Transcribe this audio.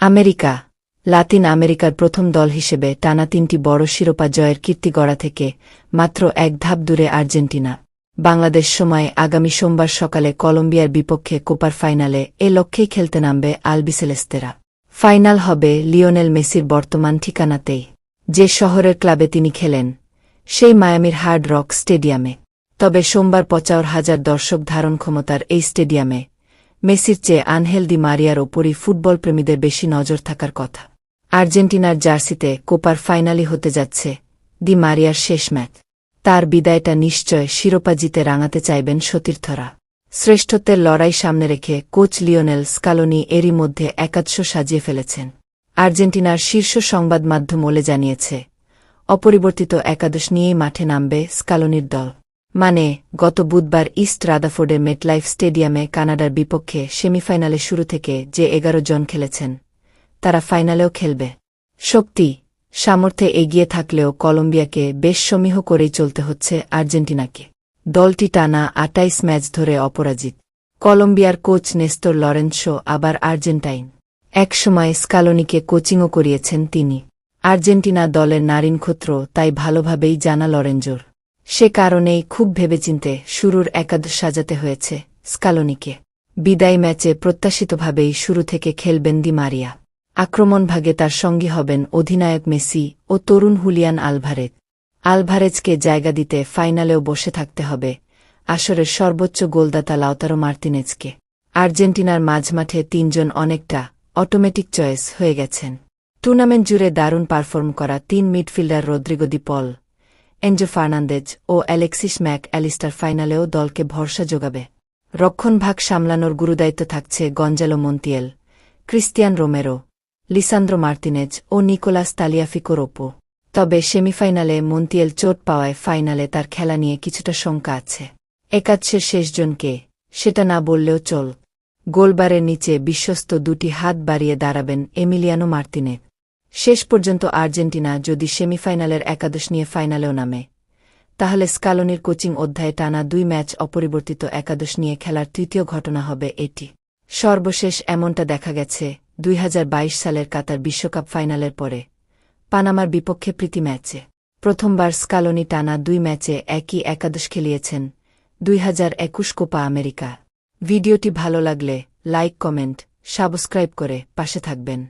America, Latin আমেরিকার প্রথম দল হিসেবে টানা তিনটি বড় শিরোপা জয়ের কীর্তি গড়া থেকে মাত্র এক ধাপ দূরে আর্জেন্টিনা। বাংলাদেশ সময় আগামী সোমবার সকালে কলম্বিয়ার বিপক্ষে কোপার ফাইনালে এ লক্ষ্যেই খেলতে নামবে আলবিসেলেস্তেরা। ফাইনাল হবে লিওনেল মেসির বর্তমান ঠিকানাতেই। যে শহরের ক্লাবে তিনি খেলেন, সেই মায়ামির হার্ড রক স্টেডিয়ামে। তবে সোমবার পচাওর হাজার দর্শক ধারণ ক্ষমতার এই স্টেডিয়ামে মেসির চেয়ে আনহেল দি মারিয়ার ওপরই ফুটবল প্রেমীদের বেশি নজর থাকার কথা। আর্জেন্টিনার জার্সিতে কোপার ফাইনালি হতে যাচ্ছে দি মারিয়ার শেষ ম্যাচ। তার বিদায়টা নিশ্চয় শিরোপা জিতে রাঙাতে চাইবেন সতীর্থরা। শ্রেষ্ঠত্বের লড়াই সামনে রেখে কোচ লিওনেল স্কালোনি এরই মধ্যে একাদশ সাজিয়ে ফেলেছেন। আর্জেন্টিনার শীর্ষ সংবাদ মাধ্যম ওলে জানিয়েছে, অপরিবর্তিত একাদশ নিয়েই মাঠে নামবে স্কালোনির দল। মানে গত বুধবার ইস্ট রাদাফোর্ডের মেটলাইফ স্টেডিয়ামে কানাডার বিপক্ষে সেমিফাইনালে শুরু থেকে যে এগারো জন খেলেছেন, তারা ফাইনালেও খেলবে। শক্তি, সামর্থ্যে এগিয়ে থাকলেও কলম্বিয়াকে বেশ সমীহ করেই চলতে হচ্ছে আর্জেন্টিনাকে। দলটি টানা আটাইশ ম্যাচ ধরে অপরাজিত। কলম্বিয়ার কোচ নেস্তর লরেন্সো আবার আর্জেন্টাইন। একসময় স্কালোনিকে কোচিংও করিয়েছেন তিনি। আর্জেন্টিনা দলের নারীন নারীনক্ষত্র তাই ভালোভাবেই জানা লরেঞ্জোর। সে কারণেই খুব ভেবেচিন্তে শুরুর একাদশ সাজাতে হয়েছে স্কালোনিকে। বিদায় ম্যাচে প্রত্যাশিতভাবেই শুরু থেকে খেলবেন দি মারিয়া। আক্রমণ ভাগে তার সঙ্গী হবেন অধিনায়ক মেসি ও তরুণ হুলিয়ান আলভারেজ। আলভারেজকে জায়গা দিতে ফাইনালেও বসে থাকতে হবে আসরের সর্বোচ্চ গোলদাতা লাউতারো মার্তিনেজকে। আর্জেন্টিনার মাঝমাঠে তিনজন অনেকটা অটোমেটিক চয়েস হয়ে গেছেন। টুর্নামেন্ট জুড়ে দারুণ পারফর্ম করা তিন midfielder Rodrigo De Paul. Enzo Fernandez ও অ্যালেক্সিস ম্যাক অ্যালিস্টার ফাইনালেও দলকে ভরসা যোগাবে। রক্ষণভাগ সামলানোর গুরুদায়িত্ব থাকছে Gonzalo Montiel, Cristian Romero, Lisandro Martinez ও নিকোলাস তালিয়াফিকোর ওপো তবে সেমিফাইনালে মন্তিয়েল চোট পাওয়ায় ফাইনালে তার খেলা নিয়ে কিছুটা শঙ্কা আছে। একাদশের শেষজনকে সেটা না বললেও চল। গোলবারের নিচে বিশ্বস্ত দুটি হাত বাড়িয়ে দাঁড়াবেন এমিলিয়ানো মার্তিনে শেষ পর্যন্ত আর্জেন্টিনা যদি সেমিফাইনালের একাদশ নিয়ে ফাইনালেও নামে, তাহলে স্কালোনির কোচিং অধ্যায়ে টানা দুই ম্যাচ অপরিবর্তিত একাদশ নিয়ে খেলার তৃতীয় ঘটনা হবে এটি। সর্বশেষ এমনটা দেখা গেছে দুই হাজার বাইশ সালের কাতার বিশ্বকাপ ফাইনালের পরে, পানামার বিপক্ষে প্রীতি ম্যাচে। প্রথমবার স্কালোনি টানা দুই ম্যাচে একই একাদশ খেলিয়েছেন দুই একুশ কোপা আমেরিকা। ভিডিওটি ভালো লাগলে লাইক, কমেন্ট, সাবস্ক্রাইব করে পাশে থাকবেন।